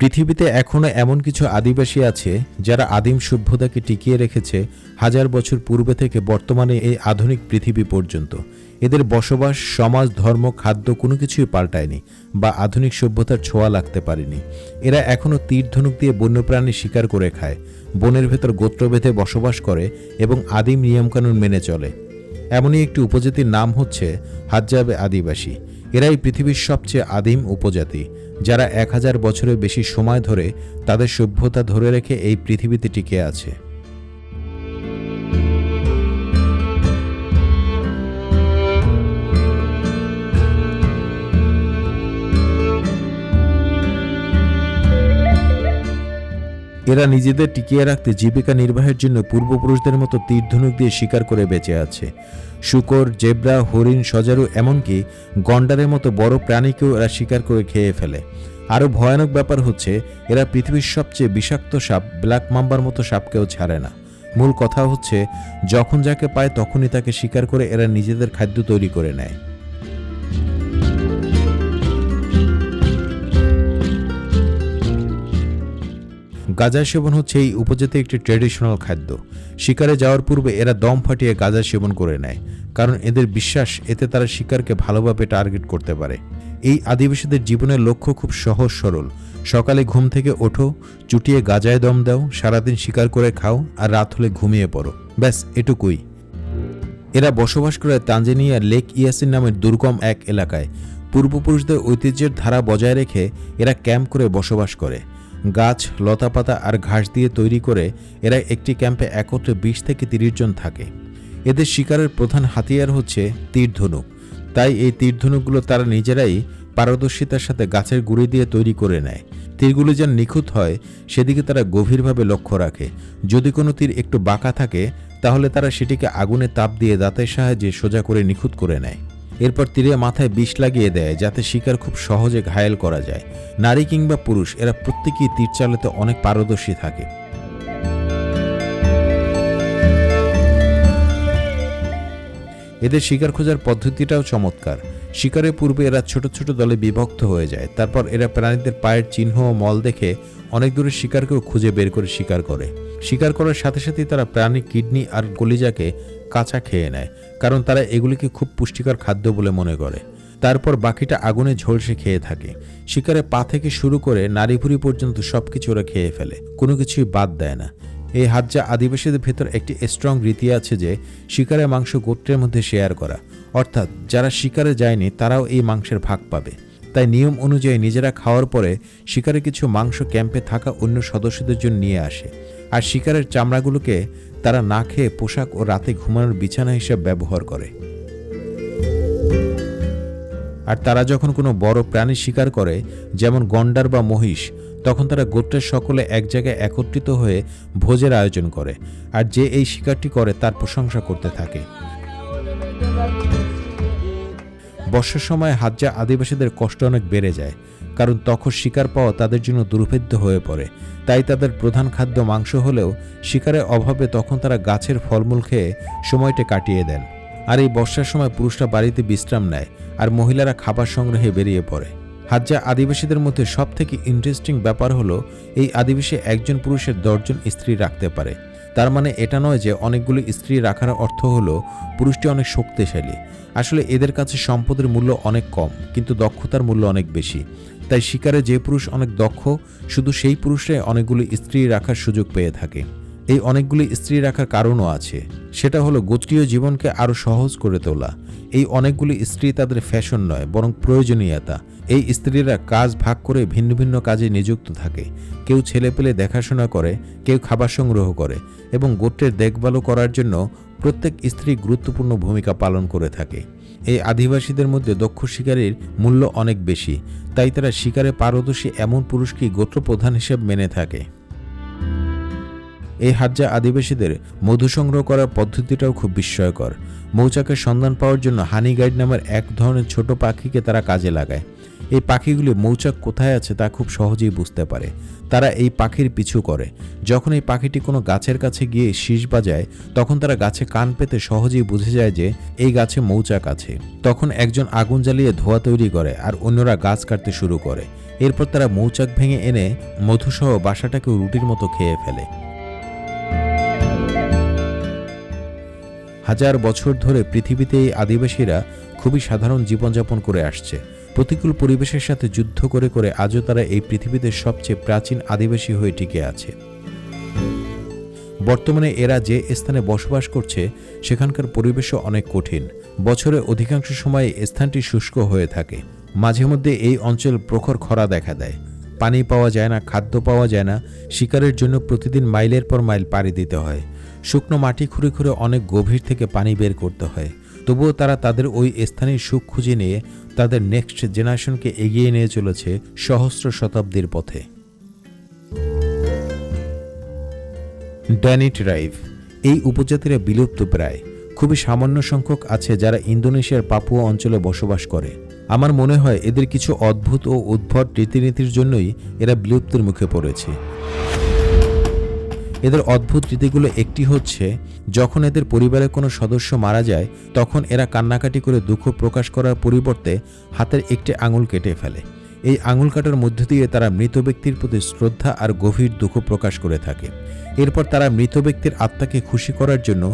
পৃথিবীতে এখনও এমন কিছু আদিবাসী আছে যারা আদিম সভ্যতাকে টিকিয়ে রেখেছে হাজার বছর পূর্বে থেকে বর্তমানে এই আধুনিক পৃথিবী পর্যন্ত। এদের বসবাস, সমাজ, ধর্ম, খাদ্য কোনো কিছুই পাল্টায়নি বা আধুনিক সভ্যতার ছোঁয়া লাগতে পারেনি। এরা এখনও তীর ধনুক দিয়ে বন্যপ্রাণী শিকার করে খায়, বনের ভেতর গোত্রভেদে বসবাস করে এবং আদিম নিয়মকানুন মেনে চলে। এমনই একটি উপজাতির নাম হচ্ছে হাজ্জাবে আদিবাসী। এরাই পৃথিবীর সবচেয়ে আদিম উপজাতি। যারা এক হাজার বছরের বেশি সময় ধরে তাদের সভ্যতা ধরে রেখে এই পৃথিবীতে টিকে আছে। এরা নিজেদের টিকিয়ে রাখতে জীবিকা নির্বাহের জন্য পূর্বপুরুষদের মতো তীরধনুক দিয়ে শিকার করে বেঁচে আছে। শুকর, জেব্রা, হরিণ, সজারু এমনকি গন্ডারের মতো বড় প্রাণীকেও এরা শিকার করে খেয়ে ফেলে। আরও ভয়ানক ব্যাপার হচ্ছে, এরা পৃথিবীর সবচেয়ে বিষাক্ত সাপ, ব্ল্যাক মাম্বার মতো সাপকেও ছাড়ে না। মূল কথা হচ্ছে, যখন যাকে পায় তখনই তাকে শিকার করে এরা নিজেদের খাদ্য তৈরি করে নেয়। গাঁজা সেবন হচ্ছে এই উপজাতি একটি ট্র্যাডিশনাল খাদ্য। শিকারে যাওয়ার পূর্বে এরা দম ফাটিয়ে গাঁজা সেবন করে নেয়, কারণ এদের বিশ্বাস, এতে তারা শিকারকে ভালোভাবে টার্গেট করতে পারে। এই আদিবাসীদের জীবনের লক্ষ্য খুব সহজ সরল। সকালে ঘুম থেকে ওঠো, চুটিয়ে গাজায় দম দাও, সারাদিন শিকার করে খাও আর রাত হলে ঘুমিয়ে পড়ো। ব্যাস, এটুকুই। এরা বসবাস করে তানজানিয়ার লেক ইয়াসিন নামের দুর্গম এক এলাকায়। পূর্বপুরুষদের ঐতিহ্যের ধারা বজায় রেখে এরা ক্যাম্প করে বসবাস করে। গাছ, লতাপাতা আর ঘাস দিয়ে তৈরি করে এরা একটি ক্যাম্পে একত্রে বিশ থেকে তিরিশ জন থাকে। এদের শিকারের প্রধান হাতিয়ার হচ্ছে তীরধনুক। তাই এই তীরধনুকগুলো তারা নিজেরাই পারদর্শিতার সাথে গাছের গুঁড়ি দিয়ে তৈরি করে নেয়। তীরগুলি যেন নিখুঁত হয়, সেদিকে তারা গভীরভাবে লক্ষ্য রাখে। যদি কোনো তীর একটু বাঁকা থাকে, তাহলে তারা সেটিকে আগুনে তাপ দিয়ে দাঁতের সাহায্যে সোজা করে নিখুঁত করে নেয়। এরপর তীরে মাথায় বিষ লাগিয়ে দেয়, যাতে শিকার খুব সহজে ঘায়েল করা যায়। নারী কিংবা পুরুষ, এরা প্রত্যেকেই তীর চালাতে অনেক পারদর্শী থাকে। এদের শিকার খোঁজার পদ্ধতিটাও চমৎকার। শিকারের পূর্বে এরা ছোট ছোট দলে বিভক্ত হয়ে যায়। তারপর এরা প্রাণীদের পায়ের চিহ্ন ও মল দেখে অনেক দূরের শিকারকেও খুঁজে বের করে শিকার করে। শিকার করার সাথে সাথেই তারা প্রাণী, কিডনি আর কলিজাকে কাঁচা খেয়ে নেয়, কারণ তারা এগুলিকে খুব পুষ্টিকর খাদ্য বলে মনে করে। তারপর বাকিটা আগুনে ঝলসে খেয়ে থাকে। শিকারে পা থেকে শুরু করে নারীভুরি পর্যন্ত সবকিছু ওরা খেয়ে ফেলে। কোনো কিছুই বাদ দেয় না। এই হাজ্জা আদিবাসীদের ভেতর একটি স্ট্রং রীতি আছে যে, শিকারের মাংস গোত্রের মধ্যে শেয়ার করা। অর্থাৎ যারা শিকারে যায়নি, তারাও এই মাংসের ভাগ পাবে। তাই নিয়ম অনুযায়ী নিজেরা খাওয়ার পরে শিকারে কিছু মাংস ক্যাম্পে থাকা অন্য সদস্যদের জন্য নিয়ে আসে। আর শিকারের চামড়াগুলোকে তারা না খেয়ে পোশাক ও রাতে ঘুমানোর বিছানা হিসেবে ব্যবহার করে। আর তারা যখন কোনো বড় প্রাণী শিকার করে, যেমন গন্ডার বা মহিষ, তখন তারা গোত্রের সকলে এক জায়গায় একত্রিত হয়ে ভোজের আয়োজন করে, আর যে এই শিকারটি করে তার প্রশংসা করতে থাকে। বর্ষার সময় হাজ্জা আদিবাসীদের কষ্ট অনেক বেড়ে যায়, কারণ তখন শিকার পাওয়া তাদের জন্য দুর্ভেদ্য হয়ে পড়ে। তাই তাদের প্রধান খাদ্য মাংস হলেও শিকারের অভাবে তখন তারা গাছের ফলমূল খেয়ে সময়টা কাটিয়ে দেন। আর এই বর্ষার সময় পুরুষরা বাড়িতে বিশ্রাম নেয় আর মহিলারা খাবার সংগ্রহে বেরিয়ে পড়ে। হাজ্জা আদিবাসীদের মধ্যে সব থেকে ইন্টারেস্টিং ব্যাপার হলো, এই আদিবাসী একজন পুরুষের দশজন স্ত্রী রাখতে পারে। তার মানে এটা নয় যে অনেকগুলো স্ত্রী রাখার অর্থ হলো পুরুষটি অনেক শক্তিশালী। আসলে এদের কাছে সম্পদের মূল্য অনেক কম, কিন্তু দক্ষতার মূল্য অনেক বেশি। তাই শিকারে যে পুরুষ অনেক দক্ষ, শুধু সেই পুরুষরাই অনেকগুলি স্ত্রী রাখার সুযোগ পেয়ে থাকে। এই অনেকগুলি স্ত্রী রাখার কারণও আছে। সেটা হলো গোত্রীয় জীবনকে আরও সহজ করে তোলা। এই অনেকগুলি স্ত্রী তাদের ফ্যাশন নয়, বরং প্রয়োজনীয়তা। এই স্ত্রীরা কাজ ভাগ করে ভিন্ন ভিন্ন কাজে নিযুক্ত থাকে। কেউ ছেলে পেলে দেখাশোনা করে, কেউ খাবার সংগ্রহ করে এবং গোত্রের দেখভালও করার জন্য প্রত্যেক স্ত্রী গুরুত্বপূর্ণ ভূমিকা পালন করে থাকে। এই আদিবাসীদের মধ্যে দক্ষ শিকারীর মূল্য অনেক বেশি, তাই তারা শিকারে পারদর্শী এমন পুরুষকেই গোত্রপ্রধান হিসেবে মেনে থাকে। এই হাজ্জা আদিবাসীদের মধু সংগ্রহ করার পদ্ধতিটাও খুব বিস্ময়কর। মৌচাকের সন্ধান পাওয়ার জন্য হানি গাইড নামের এক ধরনের ছোট পাখিকে তারা কাজে লাগায়। এই পাখিগুলি মৌচাক কোথায় আছে তা খুব সহজেই বুঝতে পারে। তারা এই পাখির পিছু করে। যখন এই পাখিটি কোনো গাছের কাছে গিয়ে শীষ বাজায়, তখন তারা গাছে কান পেতে সহজেই বুঝে যায় যে এই গাছে মৌচাক আছে। তখন একজন আগুন জ্বালিয়ে ধোয়া তৈরি করে আর অন্যরা গাছ কাটতে শুরু করে। এরপর তারা মৌচাক ভেঙে এনে মধুসহ বাসাটাকে রুটির মতো খেয়ে ফেলে। হাজার বছর ধরে পৃথিবীতে এই আদিবাসীরা খুবই সাধারণ জীবনযাপন করে আসছে। প্রতিকূল পরিবেশের সাথে যুদ্ধ করে করে আজও তারা এই পৃথিবীতে সবচেয়ে প্রাচীন আদিবাসী হয়ে টিকে আছে। বর্তমানে এরা যে স্থানে বসবাস করছে, সেখানকার পরিবেশও অনেক কঠিন। বছরে অধিকাংশ সময় স্থানটি শুষ্ক হয়ে থাকে। মাঝে মধ্যে এই অঞ্চল প্রখর খরা দেখা দেয়। পানি পাওয়া যায় না, খাদ্য পাওয়া যায় না। শিকারের জন্য প্রতিদিন মাইলের পর মাইল পাড়ি দিতে হয়। শুকনো মাটি খুঁড়ে খুঁড়ে অনেক গভীর থেকে পানি বের করতে হয়। তবুও তারা তাদের ওই স্থানের সুখ খুঁজে নিয়ে তাদের নেক্সট জেনারেশনকে এগিয়ে নিয়ে চলেছে সহস্র শতাব্দীর পথে। ড্যানিট রাইভ এই উপজাতিরা বিলুপ্ত প্রায়। খুবই সামান্য সংখ্যক আছে যারা ইন্দোনেশিয়ার পাপুয়া অঞ্চলে বসবাস করে। আমার মনে হয় এদের কিছু অদ্ভুত ও উদ্ভট রীতিনীতির জন্যই এরা বিলুপ্তির মুখে পড়েছে। এদের অদ্ভুত রীতিগুলো একটি হচ্ছে, যখন এদের পরিবারের কোনো সদস্য মারা যায়, তখন এরা কান্নাকাটি করে দুঃখ প্রকাশ করার পরিবর্তে হাতের একটি আঙুল কেটে ফেলে। এই আঙুল কাটার মধ্য দিয়ে তারা মৃত ব্যক্তির প্রতি শ্রদ্ধা আর গভীর দুঃখ প্রকাশ করে থাকে। এরপর তারা মৃত ব্যক্তির আত্মাকে খুশি করার জন্য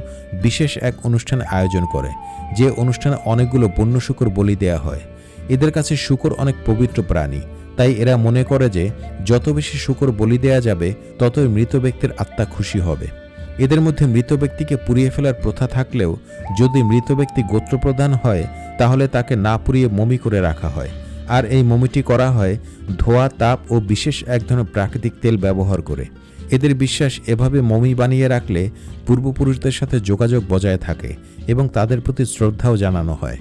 বিশেষ এক অনুষ্ঠান আয়োজন করে, যে অনুষ্ঠানে অনেকগুলো বন্য শুকর বলি দেয়া হয়। এদের কাছে শুকর অনেক পবিত্র প্রাণী। তাই এরা মনে করে যে, যত বেশি শুকর বলি দেয়া যাবে, ততই মৃত ব্যক্তির আত্মা খুশি হবে। এদের মধ্যে মৃত ব্যক্তিকে পুড়িয়ে ফেলার প্রথা থাকলেও, যদি মৃত ব্যক্তি গোত্রপ্রধান হয়, তাহলে তাকে না পুড়িয়ে মমি করে রাখা হয়। আর এই মমিটি করা হয় ধোয়া, তাপ ও বিশেষ এক ধরনের প্রাকৃতিক তেল ব্যবহার করে। এদের বিশ্বাস এভাবে মমি বানিয়ে রাখলে পূর্বপুরুষদের সাথে যোগাযোগ বজায় থাকে এবং তাদের প্রতি শ্রদ্ধাও জানানো হয়।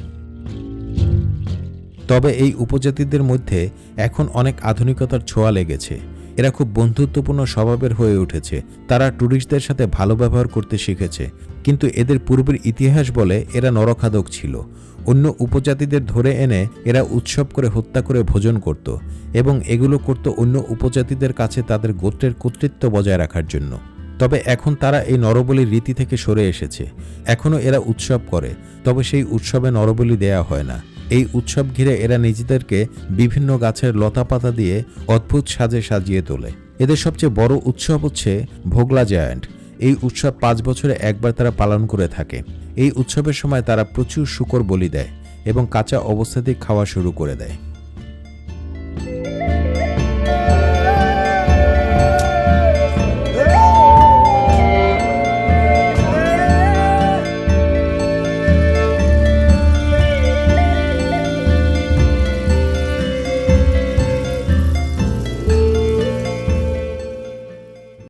তবে এই উপজাতিদের মধ্যে এখন অনেক আধুনিকতার ছোঁয়া লেগেছে। এরা খুব বন্ধুত্বপূর্ণ স্বভাবের হয়ে উঠেছে। তারা ট্যুরিস্টদের সাথে ভালো ব্যবহার করতে শিখেছে। কিন্তু এদের পূর্বের ইতিহাস বলে এরা নরখাদক ছিল। অন্য উপজাতিদের ধরে এনে এরা উৎসব করে হত্যা করে ভোজন করত এবং এগুলো করত অন্য উপজাতিদের কাছে তাদের গোত্রের কর্তৃত্ব বজায় রাখার জন্য। তবে এখন তারা এই নরবলির রীতি থেকে সরে এসেছে। এখনও এরা উৎসব করে, তবে সেই উৎসবে নরবলি দেয়া হয় না। এই উৎসব ঘিরে এরা নিজেদেরকে বিভিন্ন গাছের লতাপাতা দিয়ে অদ্ভুত সাজে সাজিয়ে তোলে। এদের সবচেয়ে বড় উৎসব হচ্ছে ভোগলা জায়ান্ট এই উৎসব পাঁচ বছরে একবার তারা পালন করে থাকে। এই উৎসবের সময় তারা প্রচুর শুকর বলি দেয় এবং কাঁচা অবস্থাতেই খাওয়া শুরু করে দেয়।